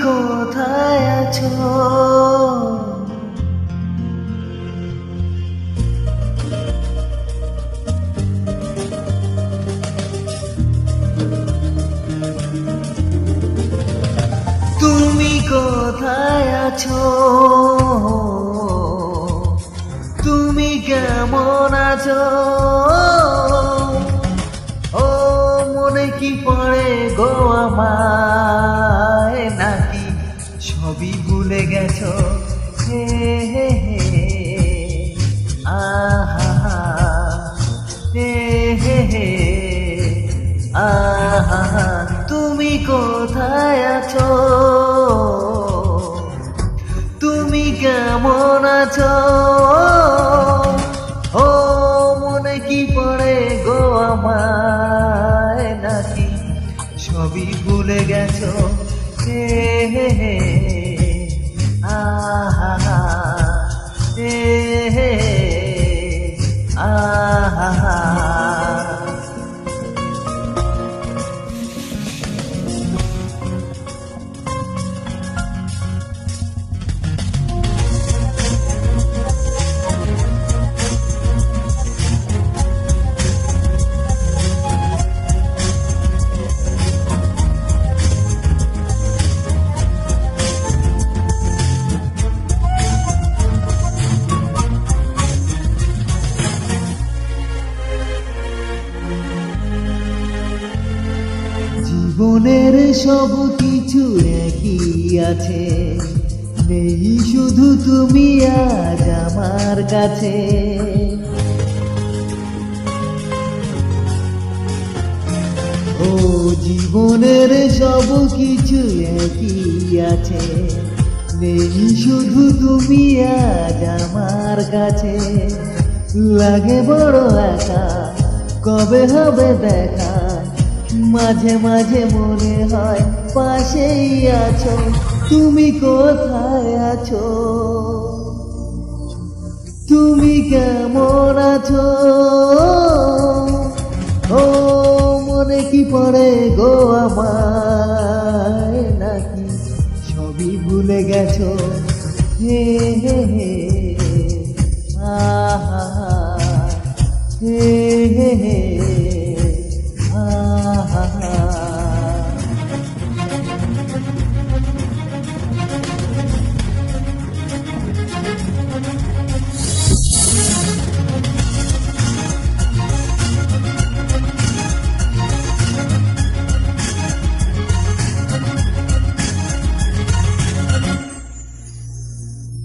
কোথায় আছো? তুমি কোথায় আছো? তুমি কেমন আছো? ও মনে কি পড়ে গো নাকি সবই ভুলে গেছ। হে হে হে আহা, হে। হে হে আহা তুমি কোথায় আছো? তুমি কেমন আছো? ও, মনে কি পড়ে গো আমায়? নাকি সবই ভুলে গেছো? হে হে হে জীবনের সব কিছু একই আছে। নেই শুধু তুমি আজ আমার কাছে। ও জীবনের সব কিছু একই আছে। নেই শুধু তুমি আজ আমার কাছে। লাগে বড় একা, কবে হবে দেখা? মাঝে মাঝে মনে হয় পাশেই আছো। তুমি কোথায় আছো? তুমি কেমন আছো? ও, মনে কি পড়ে গো আমায়? নাকি সবই ভুলে গেছো? হে হে হে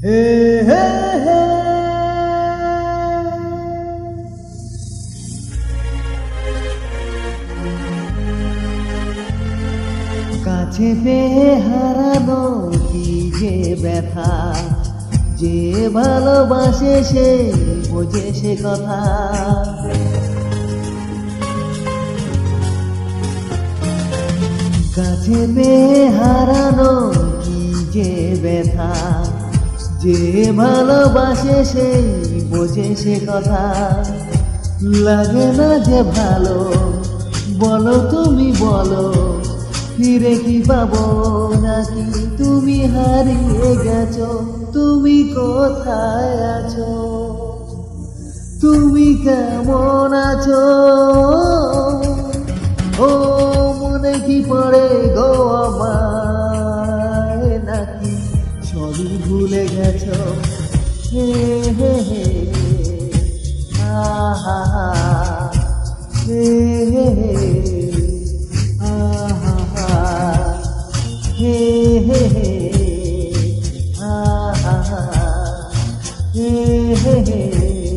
হে কাছে পেয়ে হারানো কি যে ব্যথা? যে ভালোবাসে সে বোঝে সে কথা। কাছে পেয়ে হারানো কি যে ব্যথা? যে ভালোবাসে সেই বোঝে সে কথা। লাগে না যে ভালো, বলো তুমি বলো, ফিরে কি পাবো নাকি? তুমি হারিয়ে গেছো, তুমি কোথায় আছো? তুমি কেমন আছো? ভুলে গেছ? হে হে হে আহা হে হে হে, আহা হে হে হে আহা, হে হে হে